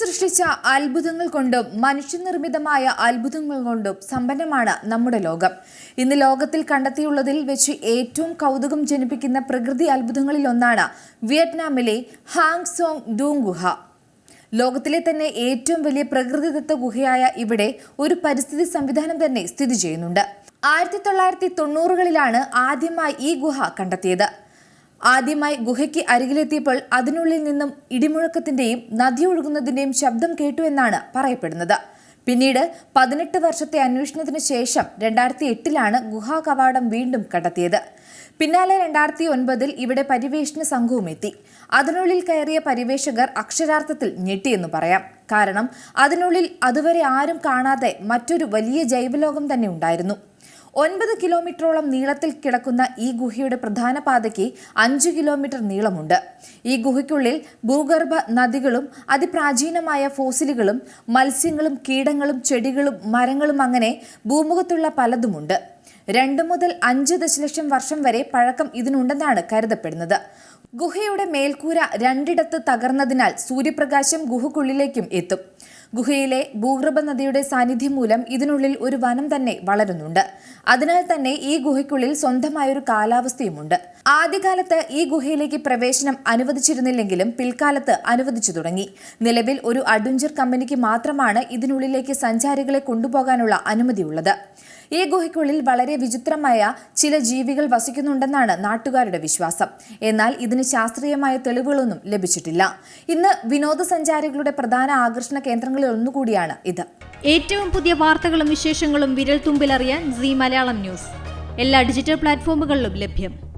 സൃഷ്ടിച്ച അത്ഭുതങ്ങൾ കൊണ്ടും മനുഷ്യനിർമ്മിതമായ അത്ഭുതങ്ങൾ കൊണ്ടും സമ്പന്നമാണ് നമ്മുടെ ലോകം. ഇന്ന് ലോകത്തിൽ കണ്ടെത്തിയുള്ളതിൽ വെച്ച് ഏറ്റവും കൗതുകം ജനിപ്പിക്കുന്ന പ്രകൃതി അത്ഭുതങ്ങളിൽ ഒന്നാണ് വിയറ്റ്നാമിലെ ഹാങ് സോങ് ഡൂങ് ഗുഹ. ലോകത്തിലെ തന്നെ ഏറ്റവും വലിയ പ്രകൃതിദത്ത ഗുഹയായ ഇവിടെ ഒരു പരിസ്ഥിതി സംവിധാനം തന്നെ സ്ഥിതി ചെയ്യുന്നുണ്ട്. ആയിരത്തി തൊള്ളായിരത്തി തൊണ്ണൂറുകളിലാണ് ആദ്യമായി ഈ ഗുഹ കണ്ടെത്തിയത്. ആദ്യമായി ഗുഹയ്ക്ക് അരികിലെത്തിയപ്പോൾ അതിനുള്ളിൽ നിന്നും ഇടിമുഴക്കത്തിന്റെയും നദി ഒഴുകുന്നതിന്റെയും ശബ്ദം കേട്ടു എന്നാണ് പറയപ്പെടുന്നത്. പിന്നീട് പതിനെട്ട് വർഷത്തെ അന്വേഷണത്തിന് ശേഷം രണ്ടായിരത്തി എട്ടിലാണ് ഗുഹാ കവാടം വീണ്ടും കണ്ടെത്തിയത്. പിന്നാലെ രണ്ടായിരത്തി ഒൻപതിൽ ഇവിടെ പരിവേഷണ സംഘവും എത്തി. അതിനുള്ളിൽ കയറിയ പരിവേഷകർ അക്ഷരാർത്ഥത്തിൽ ഞെട്ടിയെന്ന് പറയാം. കാരണം അതിനുള്ളിൽ അതുവരെ ആരും കാണാതെ മറ്റൊരു വലിയ ജൈവലോകം തന്നെ ഉണ്ടായിരുന്നു. ഒൻപത് കിലോമീറ്ററോളം നീളത്തിൽ കിടക്കുന്ന ഈ ഗുഹയുടെ പ്രധാന പാതയ്ക്ക് അഞ്ച് കിലോമീറ്റർ നീളമുണ്ട്. ഈ ഗുഹയ്ക്കുള്ളിൽ ഭൂഗർഭ നദികളും അതിപ്രാചീനമായ ഫോസിലുകളും മത്സ്യങ്ങളും കീടങ്ങളും ചെടികളും മരങ്ങളും അങ്ങനെ ഭൂമുഖത്തുള്ള പലതുമുണ്ട്. രണ്ട് മുതൽ അഞ്ച് ദശലക്ഷം വർഷം വരെ പഴക്കം ഇതിനുണ്ടെന്നാണ് കരുതപ്പെടുന്നത്. ഗുഹയുടെ മേൽക്കൂര രണ്ടിടത്ത് തകർന്നതിനാൽ സൂര്യപ്രകാശം ഗുഹക്കുള്ളിലേക്കും എത്തും. ഗുഹയിലെ ഭൂഗർഭ നദിയുടെ സാന്നിധ്യം മൂലം ഇതിനുള്ളിൽ ഒരു വനം തന്നെ വളരുന്നുണ്ട്. അതിനാൽ തന്നെ ഈ ഗുഹയ്ക്കുള്ളിൽ സ്വന്തമായൊരു കാലാവസ്ഥയുമുണ്ട്. ആദ്യകാലത്ത് ഈ ഗുഹയിലേക്ക് പ്രവേശനം അനുവദിച്ചിരുന്നില്ലെങ്കിലും പിൽക്കാലത്ത് അനുവദിച്ചു തുടങ്ങി. നിലവിൽ ഒരു അഡ്വഞ്ചർ കമ്പനിക്ക് മാത്രമാണ് ഇതിനുള്ളിലേക്ക് സഞ്ചാരികളെ കൊണ്ടുപോകാനുള്ള അനുമതിയുള്ളത്. ഈ ഗുഹയ്ക്കുള്ളിൽ വളരെ വിചിത്രമായ ചില ജീവികൾ വസിക്കുന്നുണ്ടെന്നാണ് നാട്ടുകാരുടെ വിശ്വാസം. എന്നാൽ ഇതിന് ശാസ്ത്രീയമായ തെളിവുകളൊന്നും ലഭിച്ചിട്ടില്ല. ഇന്ന് വിനോദസഞ്ചാരികളുടെ പ്രധാന ആകർഷണ കേന്ദ്രങ്ങളിൽ ഒന്നുകൂടിയാണ് ഇത്. ഏറ്റവും പുതിയ വാർത്തകളും വിശേഷങ്ങളും വിരൽ തുമ്പിലറിയാൻ സി മലയാളം ന്യൂസ്. എല്ലാ ഡിജിറ്റൽ പ്ലാറ്റ്ഫോമുകളിലും ലഭ്യം.